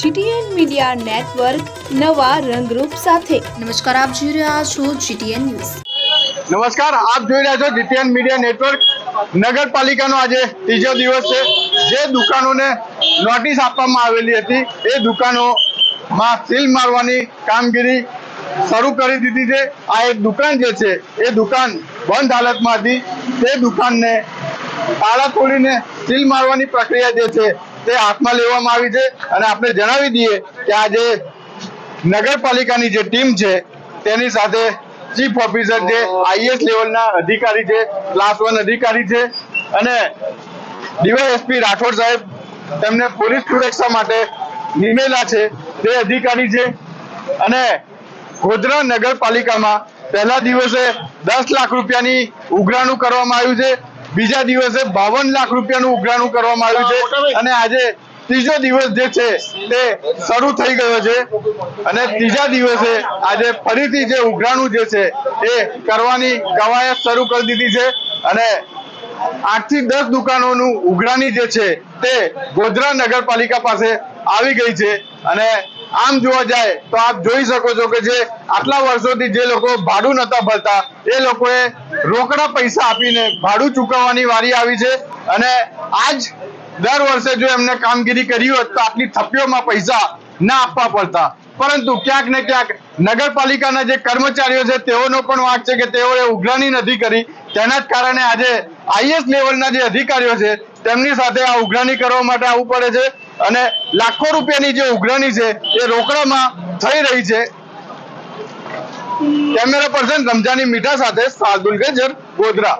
GTN media network નવા રંગરૂપ સાથે. નમસ્કાર આપ જોઈ રહ્યા છો જીટીએન ન્યૂઝ. નમસ્કાર આપ જોઈ રહ્યા છો જીટીએન મીડિયા નેટવર્ક. નગરપાલિકાનો આજે ત્રીજો દિવસ છે. જે દુકાનોને નોટિસ આપવામાં આવેલી હતી એ દુકાનોમાં સીલ મારવાની કામગીરી શરૂ કરી દીધી છે. આ એક દુકાન જે છે એ દુકાન બંધ હાલતમાં હતી. તે દુકાનને તાળા ખોલીને સીલ મારવાની પ્રક્રિયા જે છે તે હાથમાં લેવામાં આવી છે અને આપણે જણાવી દઈએ કે આજે નગરપાલિકાની જે ટીમ છે, તેની સાથે ચીફ ઓફિસર છે આઈએસ લેવલના અધિકારી છે, ક્લાસ વન અધિકારી છે અને ડીવાયએસપી રાઠોડ સાહેબ તેમને પોલીસ સુરક્ષા માટે નિમેલા છે, તે અધિકારી છે અને ગોધરા નગરપાલિકામાં પહેલા દિવસે દસ લાખ રૂપિયાની ઉઘરાણું કરવામાં આવ્યું છે બીજા દિવસે બાવન લાખ રૂપિયાનું ઉઘરાણું કરવામાં આવ્યું છે. અને આજે ત્રીજો દિવસ જે છે તે શરૂ થઈ ગયો છે. અને ત્રીજા દિવસે આજે ફરીથી જે ઉઘરાણું જે છે એ કરવાની કવાયત શરૂ કરી દીધી છે. અને આઠથી દસ દુકાનોનું ઉઘરાણી જે છે તે ગોધરા નગરપાલિકા પાસે આવી ગઈ છે. અને આમ જોવા જાય તો આપ જોઈ શકો છો કે જે આટલા વર્ષોથી જે લોકો ભાડું નતા ભરતા, એ લોકોએ રોકડા પૈસા આપીને ભાડું ચૂકવવાની વારી આવી છે અને આજ દર વર્ષે જો એમને કામગીરી કરી હોત તો આટલી થપ્પીઓમાં પૈસા ના આપવા પડતા. પરંતુ ક્યાંક ને ક્યાંક નગરપાલિકાના જે કર્મચારીઓ છે, તેઓનો પણ વાંક છે કે તેઓએ ઉઘરાણી નથી કરી. તેના જ કારણે આજે આઈએસ લેવલના જે અધિકારીઓ છે, તેમની સાથે આ ઉઘરાણી કરવા માટે આવવું પડે છે. અને લાખો રૂપિયાની જે ઉઘરાણી છે, એ રોકડામાં થઈ રહી છે. કેમેરા પર્સન રમજાની મીઠા સાથે સાદુલ ગજર ગોધરા.